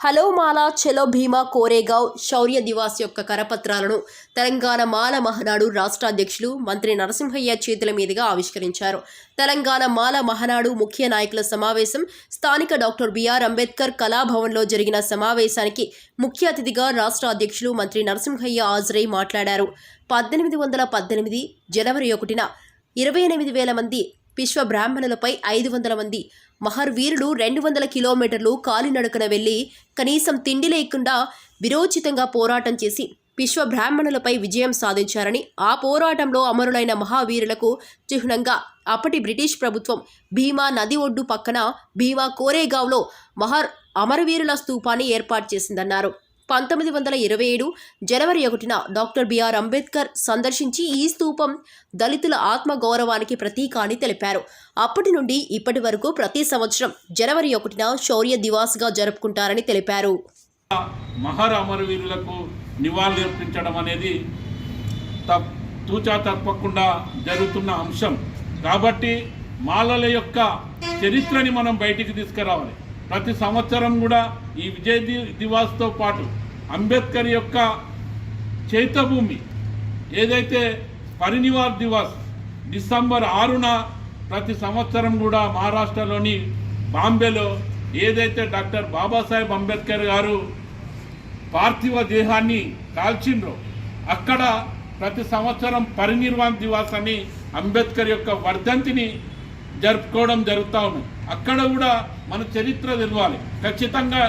Hello మాలా చెలో భీమా కోరేగావ్ శౌర్య దివాస్ యొక్క కరపత్రాలను తెలంగాణ మాల మహనాడు రాష్ట్ర అధ్యక్షులు మంత్రి నరసింహయ్య చేతుల మీదుగా ఆవిష్కరించారు. తెలంగాణ మాల మహనాడు ముఖ్య నాయకుల సమావేశం స్థానిక డాక్టర్ బిఆర్ అంబేద్కర్ కళాభవన్లో జరిగిన సమావేశానికి ముఖ్య అతిథిగా రాష్ట్ర అధ్యక్షులు మంత్రి నరసింహయ్య హాజరై మాట్లాడారు. పద్దెనిమిది వందల పద్దెనిమిది జనవరి ఒకటిన ఇరవై ఎనిమిది వేల మంది విశ్వ బ్రాహ్మణులపై ఐదు వందల మంది. మహర్వీరులు రెండు వందల కిలోమీటర్లు కాలినడకన వెళ్ళి కనీసం తిండి లేకుండా విరోచితంగా పోరాటం చేసి విశ్వ బ్రాహ్మణులపై విజయం సాధించారని ఆ పోరాటంలో అమరులైన మహావీరులకు చిహ్నంగా అప్పటి బ్రిటిష్ ప్రభుత్వం భీమా నది ఒడ్డు పక్కన భీమా కోరేగావ్లో మహర్ అమరవీరుల స్తూపాన్ని ఏర్పాటు చేసిందన్నారు. పంతొమ్మిది వందల ఇరవై ఏడు జనవరి ఒకటిన డాక్టర్ బిఆర్ అంబేద్కర్ సందర్శించి ఈ స్తూపం దళితుల ఆత్మగౌరవానికి ప్రతీక అని తెలిపారు. అప్పటి నుండి ఇప్పటి వరకు ప్రతి సంవత్సరం జనవరి ఒకటిన శౌర్య దివాస్గా జరుపుకుంటారని తెలిపారు. మహర్ అమరవీరులకు నివాళులర్పించడం అనేది తూచా తప్పకుండా జరుగుతున్న అంశం. కాబట్టి మాలల యొక్క చరిత్రని మనం బయటికి తీసుకురావాలి. ప్రతి సంవత్సరం కూడా ఈ విజయ్ దివాస్తో పాటు అంబేద్కర్ యొక్క చైతభూమి ఏదైతే పరినివార్ దివాస్ డిసెంబర్ ఆరున ప్రతి సంవత్సరం కూడా మహారాష్ట్రలోని బాంబేలో ఏదైతే డాక్టర్ బాబాసాహెబ్ అంబేద్కర్ గారు పార్థివ దేహాన్ని కాల్చిండ్రో అక్కడ ప్రతి సంవత్సరం పరినిర్వాణ్ దివాస్ అని అంబేద్కర్ యొక్క వర్ధంతిని జరుపుకోవడం జరుగుతూ ఉంది. అక్కడ కూడా మన చరిత్ర తెలవాలి. ఖచ్చితంగా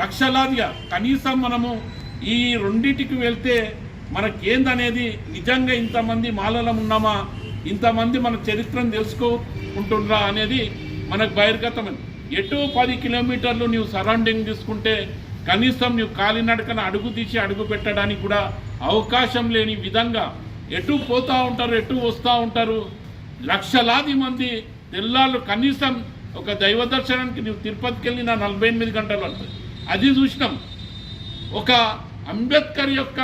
లక్షలాదిగా కనీసం మనము ఈ రెండింటికి వెళ్తే మనకేందనేది నిజంగా ఇంతమంది మాలలం ఉన్నామా? ఇంతమంది మన చరిత్రను తెలుసుకుంటుండ్రా అనేది మనకు బహిర్గతమైంది. ఎటు పది కిలోమీటర్లు నీవు సరౌండింగ్ తీసుకుంటే కనీసం నువ్వు కాలినడకన అడుగు తీసి అడుగు పెట్టడానికి కూడా అవకాశం లేని విధంగా ఎటు పోతూ ఉంటారు ఎటు వస్తూ ఉంటారు? లక్షలాది మంది తెల్లాళ్ళు కనీసం ఒక దైవ దర్శనానికి నువ్వు తిరుపతికి వెళ్ళి నా నలభై ఎనిమిది గంటలు పడుతుంది. అది చూసినాం. ఒక అంబేద్కర్ యొక్క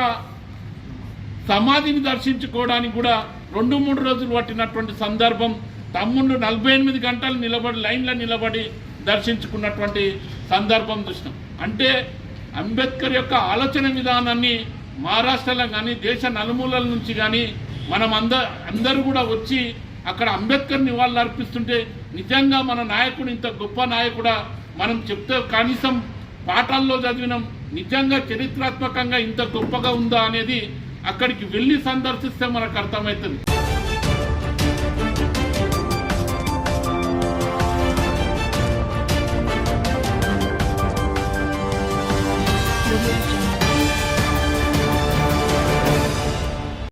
సమాధిని దర్శించుకోవడానికి కూడా రెండు మూడు రోజులు పట్టినటువంటి సందర్భం తమ్ముళ్ళు నలభై ఎనిమిది గంటలు నిలబడి లైన్లో నిలబడి దర్శించుకున్నటువంటి సందర్భం చూసినాం. అంటే అంబేద్కర్ యొక్క ఆలోచన విధానాన్ని మహారాష్ట్రలో కానీ దేశ నలుమూలల నుంచి కానీ మనం అంద అందరూ కూడా వచ్చి అక్కడ అంబేద్కర్ నివాళులు అర్పిస్తుంటే నిజంగా మన నాయకుడు ఇంత గొప్ప నాయకుడా? మనం చెప్తే కనీసం పాఠాల్లో చదివినాం. నిజంగా చరిత్రాత్మకంగా ఇంత గొప్పగా ఉందా అనేది అక్కడికి వెళ్ళి సందర్శిస్తే మనకు అర్థమవుతుంది.